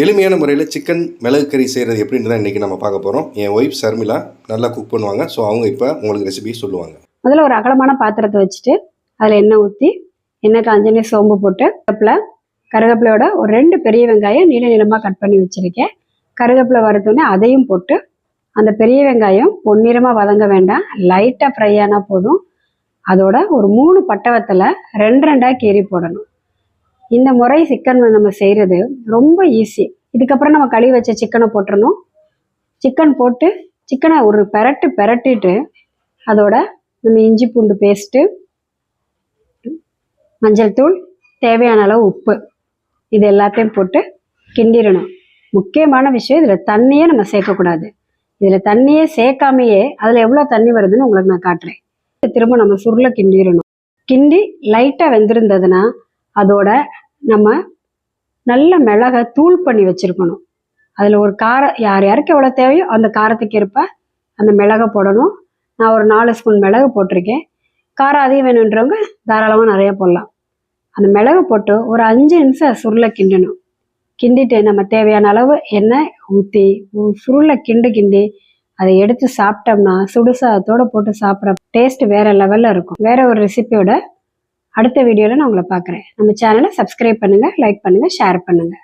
எளிமையான முறையில் சிக்கன் மிளகு கறி செய்கிறது எப்படின்னு தான் இன்றைக்கி நம்ம பார்க்க போகிறோம் என் ஒய்ஃப் சர்மிளா நல்லா குக் பண்ணுவாங்க. ஸோ அவங்க இப்போ உங்களுக்கு ரெசிபி சொல்லுவாங்க. முதல்ல ஒரு அகலமான பாத்திரத்தை வச்சுட்டு அதில் எண்ணெய் ஊற்றி எண்ணெய் காஞ்சனே சோம்பு போட்டு கப்பில் கருவேப்பிலையோட ஒரு ரெண்டு பெரிய வெங்காயம் நீள நீளமாக கட் பண்ணி வச்சுருக்கேன். கருவேப்பிலை வறுத்தோடனே அதையும் போட்டு அந்த பெரிய வெங்காயம் பொன்னிறமாக வதங்க வேண்டாம். லைட்டாக ஃப்ரை ஆனால் போதும். அதோட ஒரு மூணு பட்டவத்தில் ரெண்டு ரெண்டாக கீறி போடணும். இந்த முறை சிக்கன் நம்ம செய்கிறது ரொம்ப ஈஸி இதுக்கப்புறம் நம்ம கழுவி வச்ச சிக்கனை போட்டுறணும். சிக்கன் போட்டு சிக்கனை ஒரு பெரட்டு பெரட்டிட்டு அதோட நம்ம இஞ்சி பூண்டு பேஸ்ட்டு மஞ்சள் தூள் தேவையான அளவு உப்பு. இது எல்லாத்தையும் போட்டு கிண்டிடணும். முக்கியமான விஷயம் இதில் தண்ணியே நம்ம சேர்க்கக்கூடாது. இதில் தண்ணியே சேர்க்காமையே அதில் எவ்வளோ தண்ணி வருதுன்னு உங்களுக்கு நான் காட்டுறேன். திரும்ப நம்ம சுருளை கிண்டிடணும். கிண்டி லைட்டாக வெந்திருந்ததுன்னா அதோட நம்ம நல்ல மிளகை தூள் பண்ணி வச்சுருக்கணும். அதில் ஒரு காரம் யார் யாருக்கு எவ்வளோ தேவையோ அந்த காரத்துக்கு ஏற்ப அந்த மிளகை போடணும். நான் ஒரு நாலு ஸ்பூன் மிளகு போட்டிருக்கேன். காரம் அதிகம் வேணுன்றவங்க தாராளமாக நிறைய போடலாம். அந்த மிளகு போட்டு ஒரு அஞ்சு நிமிஷம் சுருளை கிண்டணும். கிண்டிட்டு நம்ம தேவையான அளவு எண்ணெய் ஊற்றி சுருளை கிண்டு கிண்டி அதை எடுத்து சாப்பிட்டோம்னா சுடுசாதத்தோட போட்டு சாப்பிட்ற டேஸ்ட் வேற லெவலில் இருக்கும். வேற ஒரு ரெசிபியோட அடுத்த வீடியோவில் நான் உங்களை பார்க்குறேன். நம்ம சேனலை சப்ஸ்கிரைப் பண்ணுங்கள் லைக் பண்ணுங்கள் ஷேர் பண்ணுங்கள்